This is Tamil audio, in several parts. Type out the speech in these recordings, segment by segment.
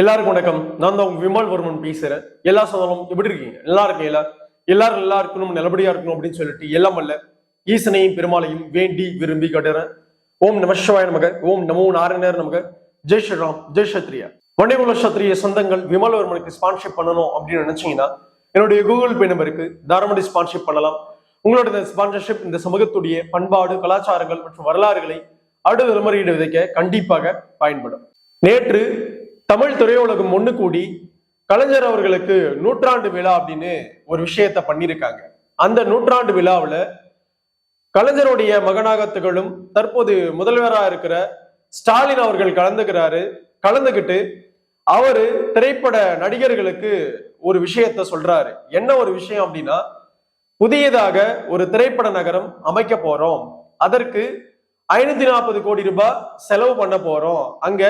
எல்லாருக்கும் வணக்கம். நான் தான் உங்க விமல் வர்மன் பேசுறேன். எல்லா சொன்னாலும் எப்படி இருக்கீங்க? நல்லா இருக்கீங்களா? எல்லாரும் நல்லா இருக்கணும் நல்லபடியா இருக்கணும் அப்படின்னு சொல்லிட்டு எல்லாம் அல்ல. ஈசனையும் பெருமாளையும் வேண்டி விரும்பி கட்டுறேன். ஓம் நமசிவாய நமக. ஓம் நமோ நாராயணர் நமக. ஜெய் ஸ்ரீராம். ஜெய் சத்ரியா வண்டிகுல சத்ரிய சொந்தங்கள் விமல் வர்மனுக்கு ஸ்பான்ஷிப் பண்ணணும் அப்படின்னு நினைச்சீங்கன்னா என்னுடைய கூகுள் பே நம்பருக்கு தாராமடி ஸ்பான்ஷிப் பண்ணலாம். உங்களோட இந்த ஸ்பான்சர்ஷிப் இந்த சமூகத்துடைய பண்பாடு கலாச்சாரங்கள் மற்றும் வரலாறுகளை அடுத்த தலைமுறையிட விதைக்க கண்டிப்பாக பயன்படும். நேற்று தமிழ் திரையுலகம் ஒன்று கூடி கலைஞர் அவர்களுக்கு நூற்றாண்டு விழா அப்படின்னு ஒரு விஷயத்த பண்ணியிருக்காங்க. அந்த நூற்றாண்டு விழாவில் கலைஞருடைய மகனாக திகழும் தற்போது முதல்வராக இருக்கிற ஸ்டாலின் அவர்கள் கலந்துக்கிறாரு. கலந்துக்கிட்டு அவரு திரைப்பட நடிகர்களுக்கு ஒரு விஷயத்த சொல்றாரு. என்ன ஒரு விஷயம் அப்படின்னா புதியதாக ஒரு திரைப்பட நகரம் அமைக்க போறோம். அதற்கு ஐநூத்தி நாற்பது கோடி ரூபாய் செலவு பண்ண போறோம். அங்க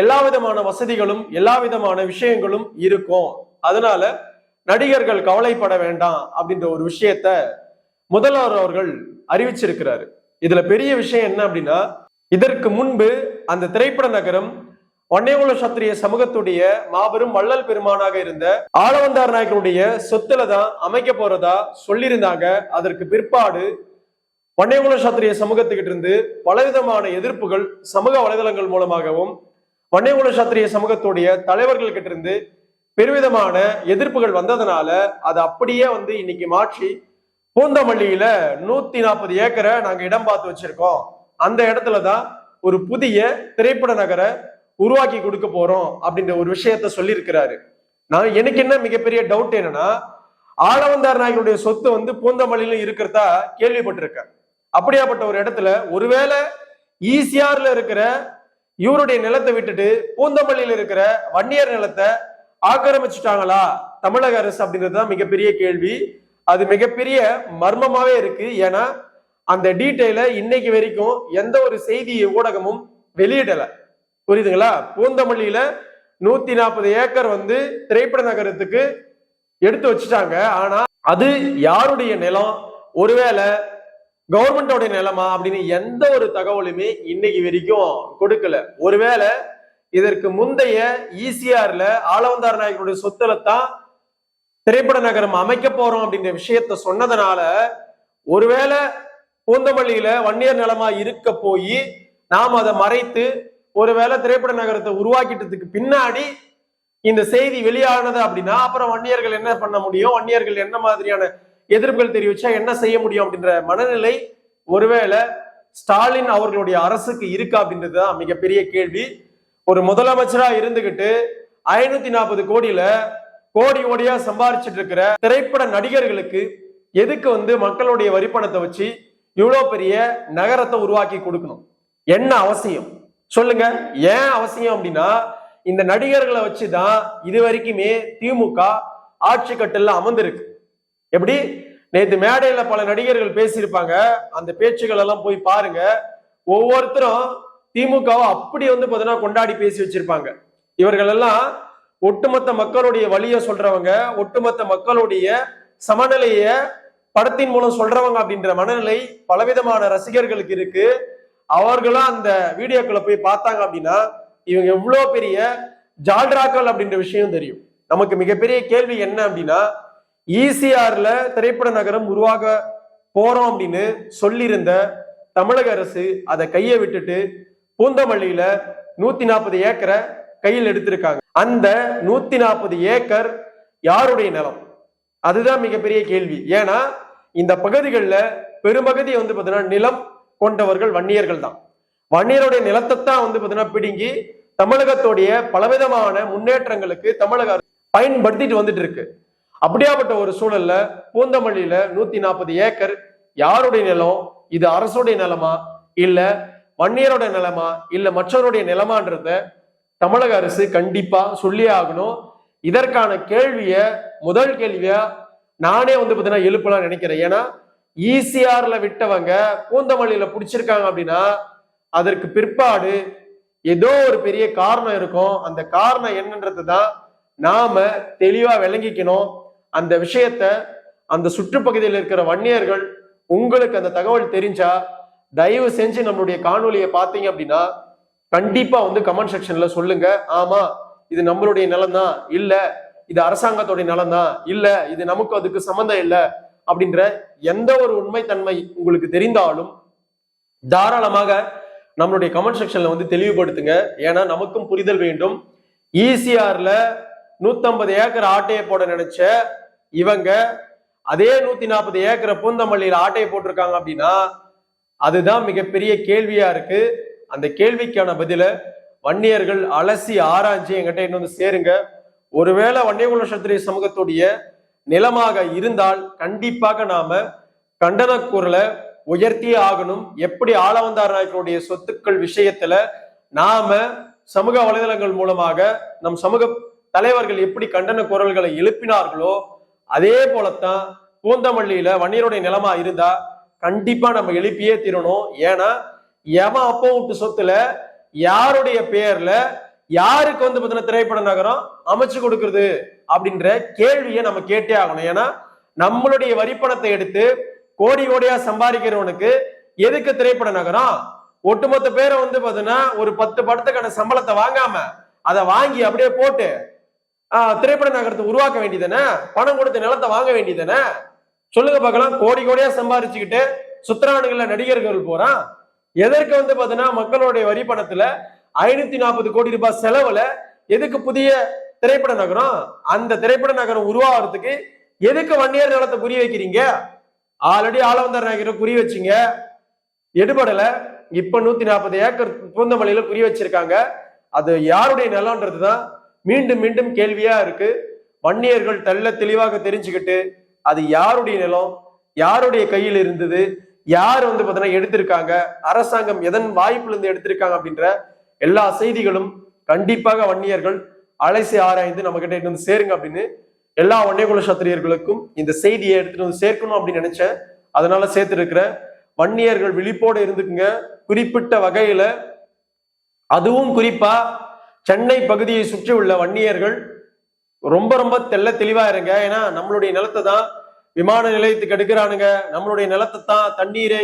எல்லா விதமான வசதிகளும் எல்லா விதமான விஷயங்களும் இருக்கும். அதனால நடிகர்கள் கவலைப்பட வேண்டாம் அப்படின்ற ஒரு விஷயத்த முதல்வர் அவர்கள் அறிவிச்சிருக்கிறாரு. இதுல பெரிய விஷயம் என்ன அப்படின்னா இதற்கு முன்பு அந்த திரைப்பட நகரம் வன்னியகுல சத்திரிய சமூகத்துடைய மாபெரும் வள்ளல் பெருமானாக இருந்த ஆளவந்தார் நாயக்கனுடைய சொத்துல தான் அமைக்க போறதா சொல்லியிருந்தாங்க. அதற்கு பிற்பாடு வன்னியகுல சத்திரிய சமூகத்துக்கிட்ட இருந்து பலவிதமான எதிர்ப்புகள் சமூக வலைதளங்கள் மூலமாகவும் வன்னியகுல சத்திரிய சமூகத்துடைய தலைவர்கள் கிட்ட இருந்து பெருவிதமான எதிர்ப்புகள் வந்ததுனால அதை அப்படியே வந்து இன்னைக்கு மாற்றி பூந்தமல்லியில நூத்தி நாற்பது ஏக்கரை நாங்க இடம் பார்த்து வச்சிருக்கோம். அந்த இடத்துல தான் ஒரு புதிய திரைப்பட நகரை உருவாக்கி கொடுக்க போறோம் அப்படின்ற ஒரு விஷயத்த சொல்லியிருக்கிறாரு. நான் எனக்கு என்ன மிகப்பெரிய டவுட் என்னன்னா ஆளவந்தார் நாயகனுடைய சொத்து வந்து பூந்தமல்லியில இருக்கிறதா கேள்விப்பட்டிருக்கேன். அப்படியாப்பட்ட ஒரு இடத்துல ஒருவேளை ஈசிஆர்ல இருக்கிற இவருடைய நிலத்தை விட்டுட்டு பூந்தமல்லியில் இருக்கிற வன்னியர் நிலத்தை ஆக்கிரமிச்சுட்டாங்களா? தமிழக அரசு அப்படின்றது தான் மிகப்பெரிய கேள்வி. அது மிகப்பெரிய மர்மமாவே இருக்கு. ஏன்னா அந்த டீட்டெயில இன்னைக்கு வரைக்கும் எந்த ஒரு செய்தி ஊடகமும் வெளியிடல. புரியுதுங்களா? பூந்தமல்லியில நூத்தி நாற்பது ஏக்கர் வந்து திரைப்பட நகரத்துக்கு எடுத்து வச்சுட்டாங்க. ஆனா அது யாருடைய நிலம்? ஒருவேளை கவர்மெண்டோட நிலமா அப்படின்னு எந்த ஒரு தகவலுமே இன்னைக்கு வரைக்கும் கொடுக்கல. ஒருவேளை இதற்கு முந்தைய ஈசிஆர்ல ஆளவந்தார் நாயகனுடைய சொத்துல தான் திரைப்பட நகரம் அமைக்க போறோம் அப்படின்ற விஷயத்த சொன்னதுனால ஒருவேளை பூந்தமல்லியில வன்னியர் நிலமா இருக்க போய் நாம் அதை மறைத்து ஒருவேளை திரைப்பட நகரத்தை உருவாக்கிட்டதுக்கு பின்னாடி இந்த செய்தி வெளியானது அப்படின்னா அப்புறம் வன்னியர்கள் என்ன பண்ண முடியும்? வன்னியர்கள் என்ன மாதிரியான எதிர்ப்புகள் தெரிவிச்சா என்ன செய்ய முடியும் அப்படின்ற மனநிலை ஒருவேளை ஸ்டாலின் அவர்களுடைய அரசுக்கு இருக்கா அப்படின்றது தான் மிகப்பெரிய கேள்வி. ஒரு முதலமைச்சரா இருந்துகிட்டு ஐநூத்தி நாற்பது கோடியில கோடி கோடியா சம்பாரிச்சிட்டு இருக்கிற திரைப்பட நடிகர்களுக்கு எதுக்கு வந்து மக்களுடைய வரிப்பணத்தை வச்சு இவ்வளோ பெரிய நகரத்தை உருவாக்கி கொடுக்கணும்? என்ன அவசியம்? சொல்லுங்க. ஏன் அவசியம் அப்படின்னா இந்த நடிகர்களை வச்சுதான் இது வரைக்குமே திமுக ஆட்சி கட்டல்ல அமர்ந்திருக்கு. எப்படி? நேற்று மேடையில் பல நடிகர்கள் பேசியிருப்பாங்க. அந்த பேச்சுகள் எல்லாம் போய் பாருங்க. ஒவ்வொருத்தரும் திமுகவை அப்படி வந்து பார்த்தீங்கன்னா கொண்டாடி பேசி வச்சிருப்பாங்க. இவர்கள் எல்லாம் ஒட்டுமொத்த மக்களுடைய வழியை சொல்றவங்க ஒட்டுமொத்த மக்களுடைய சமநிலைய படத்தின் மூலம் சொல்றவங்க அப்படின்ற மனநிலை பலவிதமான ரசிகர்களுக்கு இருக்கு. அவர்களும் அந்த வீடியோக்களை போய் பார்த்தாங்க அப்படின்னா இவங்க எவ்வளோ பெரிய ஜால்ராக்கள் அப்படின்ற விஷயம் தெரியும். நமக்கு மிகப்பெரிய கேள்வி என்ன அப்படின்னா ஈசிஆர்ல திரைப்பட நகரம் உருவாக போறோம் அப்படின்னு சொல்லியிருந்த தமிழக அரசு அதை கையை விட்டுட்டு பூந்தமல்லியில நூத்தி நாற்பது ஏக்கரை கையில் எடுத்திருக்காங்க. அந்த நூத்தி நாற்பது ஏக்கர் யாருடைய நிலம்? அதுதான் மிகப்பெரிய கேள்வி. ஏன்னா இந்த பகுதிகளில் பெரும்பகுதியை வந்து பார்த்தீங்கன்னா நிலம் கொண்டவர்கள் வன்னியர்கள் தான். வன்னியருடைய நிலத்தை தான் வந்து பார்த்தீங்கன்னா பிடுங்கி தமிழகத்துடைய பலவிதமான முன்னேற்றங்களுக்கு தமிழக பயன்படுத்திட்டு வந்துட்டு இருக்கு. அப்படியாப்பட்ட ஒரு சூழல்ல பூந்தமல்லியில நூத்தி நாற்பது ஏக்கர் யாருடைய நிலம்? இது அரசுடைய நிலமா? இல்ல வன்னியரோட நிலமா? இல்ல மற்றவருடைய நிலமான்றத தமிழக அரசு கண்டிப்பா சொல்லியே ஆகணும். இதற்கான கேள்விய முதல் கேள்விய நானே வந்து பார்த்தீங்கன்னா எழுப்பலாம் நினைக்கிறேன். ஏன்னா ஈசிஆர்ல விட்டவங்க பூந்தமல்லியில பிடிச்சிருக்காங்க அப்படின்னா அதற்கு பிற்பாடு ஏதோ ஒரு பெரிய காரணம் இருக்கும். அந்த காரணம் என்னன்றது தான் நாம தெளிவா விளங்கிக்கணும். அந்த விஷயத்த அந்த சுற்றுப்பகுதியில் இருக்கிற வன்னியர்கள் உங்களுக்கு அந்த தகவல் தெரிஞ்சா தயவு செஞ்சு நம்மளுடைய காணொலியை பார்த்தீங்க அப்படின்னா கண்டிப்பா வந்து கமெண்ட் செக்ஷன்ல சொல்லுங்க. ஆமா இது நம்மளுடைய நிலம் தான் இல்ல இது அரசாங்கத்துடைய நிலம் தான் இல்ல இது நமக்கு அதுக்கு சம்மந்தம் இல்லை அப்படின்ற எந்த ஒரு உண்மைத்தன்மை உங்களுக்கு தெரிந்தாலும் தாராளமாக நம்மளுடைய கமெண்ட் செக்ஷன்ல வந்து தெளிவுபடுத்துங்க. ஏன்னா நமக்கும் புரிதல் வேண்டும். ஈசிஆர்ல நூத்தம்பது ஏக்கர் ஆட்டையை போட நினைச்ச இவங்க அதே நூத்தி நாற்பது ஏக்கரை பூந்தமல்லியில ஆட்டையை போட்டிருக்காங்க அப்படின்னா அதுதான் மிகப்பெரிய கேள்வியா இருக்கு. அந்த கேள்விக்கான பதில வன்னியர்கள் அலசி ஆராய்ச்சி எங்கிட்ட இன்னும் வந்து சேருங்க. ஒருவேளை வன்னியகுல சத்திரிய சமூகத்துடைய நிலமாக இருந்தால் கண்டிப்பாக நாம கண்டன குரலை உயர்த்தியே ஆகணும். எப்படி ஆளவந்தார் நாயக்கருடைய சொத்துக்கள் விஷயத்துல நாம சமூக வலைதளங்கள் மூலமாக நம் சமூக தலைவர்கள் எப்படி கண்டன குரல்களை எழுப்பினார்களோ அதே போலத்தான் பூந்தமல்லியில வன்னியருடைய நிலமா இருந்தா கண்டிப்பா நம்ம எழுப்பியே தீரணும். ஏன்னா எவன் அப்போ விட்டு சொத்துல யாருடைய பெயர்ல யாருக்கு வந்து பார்த்தீங்கன்னா திரைப்பட நகரம் அமைச்சு கொடுக்கறது அப்படின்ற கேள்வியை நம்ம கேட்டே ஆகணும். ஏன்னா நம்மளுடைய வரிப்பணத்தை எடுத்து கோடி கோடியா சம்பாதிக்கிறவனுக்கு எதுக்கு திரைப்பட நகரம்? ஒட்டுமொத்த பேரை வந்து பாத்தீங்கன்னா ஒரு பத்து படத்துக்கான சம்பளத்தை வாங்காம அதை வாங்கி அப்படியே போட்டு திரைப்பட நகரத்தை உருவாக்க வேண்டியதானே பணம் கொடுத்து நிலத்தை வாங்க வேண்டியதானே சொல்லுங்க பார்க்கலாம். கோடி கோடியா சம்பாரிச்சுக்கிட்டு சுத்தரானுகள்ல நடிகர்கள் போறான் எதற்கு வந்து பாத்தீங்கன்னா மக்களுடைய வரி பணத்துல ஐநூத்தி நாற்பது கோடி ரூபாய் செலவுல எதுக்கு புதிய திரைப்பட நகரம்? அந்த திரைப்பட நகரம் உருவாகிறதுக்கு எதுக்கு வன்னியர் நிலத்தை குறி வைக்கிறீங்க? ஆல்ரெடி ஆளவந்தார் நாயகரை குறி வச்சீங்க. எடுபடல. இப்ப நூத்தி நாற்பது ஏக்கர் பூந்தமல்லியில குறி வச்சிருக்காங்க. அது யாருடைய நிலம்ன்றது தான் மீண்டும் மீண்டும் கேள்வியா இருக்கு. வன்னியர்கள் தள்ள தெளிவாக தெரிஞ்சுக்கிட்டு அது யாருடைய நிலம் யாருடைய கையில் இருந்தது யார் வந்து பார்த்தீங்கன்னா எடுத்திருக்காங்க அரசாங்கம் எதன் வாய்ப்புல இருந்து எடுத்திருக்காங்க அப்படின்ற எல்லா செய்திகளும் கண்டிப்பாக வன்னியர்கள் அலைசி ஆராய்ந்து நம்ம கிட்ட வந்து சேருங்க அப்படின்னு எல்லா வன்னியகுல சத்திரியர்களுக்கும் இந்த செய்தியை எடுத்துட்டு வந்து சேர்க்கணும் அப்படின்னு நினைச்சேன். அதனால சேர்த்திருக்கிற வன்னியர்கள் விழிப்போடு இருந்துக்குங்க. குறிப்பிட்ட வகையில அதுவும் குறிப்பா சென்னை பகுதியை சுற்றி உள்ள வன்னியர்கள் ரொம்ப ரொம்ப தெள்ள தெளிவா இருங்க. ஏன்னா நம்மளுடைய நிலத்தை தான் விமான நிலையத்துக்கு எடுக்கிறானுங்க. நம்மளுடைய நிலத்தை தான் தண்ணீரை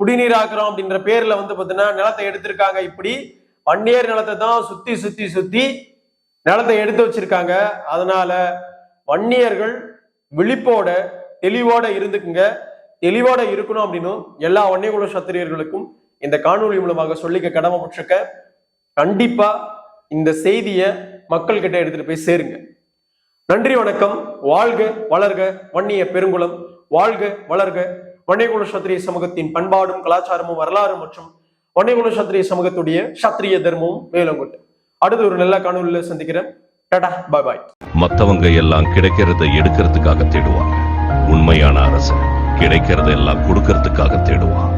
குடிநீராக்குறோம் அப்படின்ற பேர்ல வந்து பார்த்தீங்கன்னா நிலத்தை எடுத்திருக்காங்க. இப்படி வன்னியர் நிலத்தை தான் சுத்தி சுத்தி சுத்தி நிலத்தை எடுத்து வச்சிருக்காங்க. அதனால வன்னியர்கள் விழிப்போட தெளிவோட இருந்துக்குங்க. தெளிவோட இருக்கணும் அப்படின்னும் எல்லா வன்னியகுல சத்திரியர்களுக்கும் இந்த காணொளி மூலமாக சொல்லிக்க கடமைப்பட்டிருக்க கண்டிப்பா இந்த செய்தியை மக்கள் கிட்ட எடுத்துட்டு போய் சேருங்க. நன்றி வணக்கம். வாழ்க வளர்க வன்னிய பெருங்குளம். வாழ்க வளர்க. வன்னியகுல சத்திரிய சமூகத்தின் பண்பாடும் கலாச்சாரமும் வரலாறு மற்றும் வன்னியகுல சத்திரிய சமூகத்துடைய சத்திரிய தர்மமும் மேலோங்கட்டு அடுத்து ஒரு நல்ல காணொலியில சந்திக்கிறேன். டடா பாய் பாய் மத்தவங்க எல்லாம் கிடைக்கிறத எடுக்கிறதுக்காக தேடுவாங்க. உண்மையான அரசு கிடைக்கிறத எல்லாம் கொடுக்கறதுக்காக தேடுவான்.